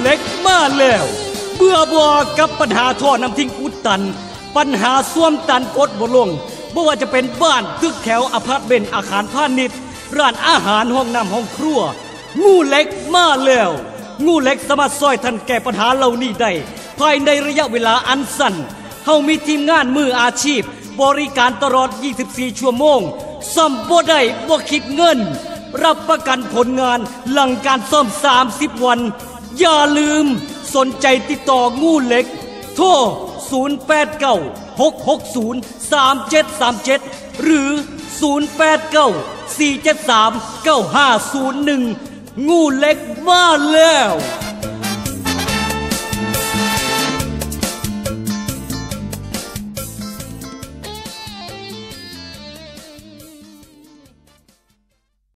เล็กมาแล้ว เบื่อบ่กับปัญหาท่อน้ำทิ้งอุดตัน ปัญหาส้วมตันกดบ่ลงบ่ว่าจะเป็นบ้านตึกแถวอพาร์ตเมนต์อาคารพาณิชย์ร้านอาหารห้องน้ำห้องครัว งูเล็กมาแล้ว งูเล็กสามารถซอยท่านแก้ปัญหาเหล่านี้ได้ภายในระยะเวลาอันสั้นเฮามีทีมงานมืออาชีพ บริการตลอด 24 ชั่วโมงซ่อมบ่ได้บ่คิดเงิน รับประกันผลงานหลังการซ่อม 30 วัน อย่าลืมสนใจติดต่องูเหล็ก โทร 089 660 3737 หรือ 089 473 9501 งูเหล็กมาแล้ว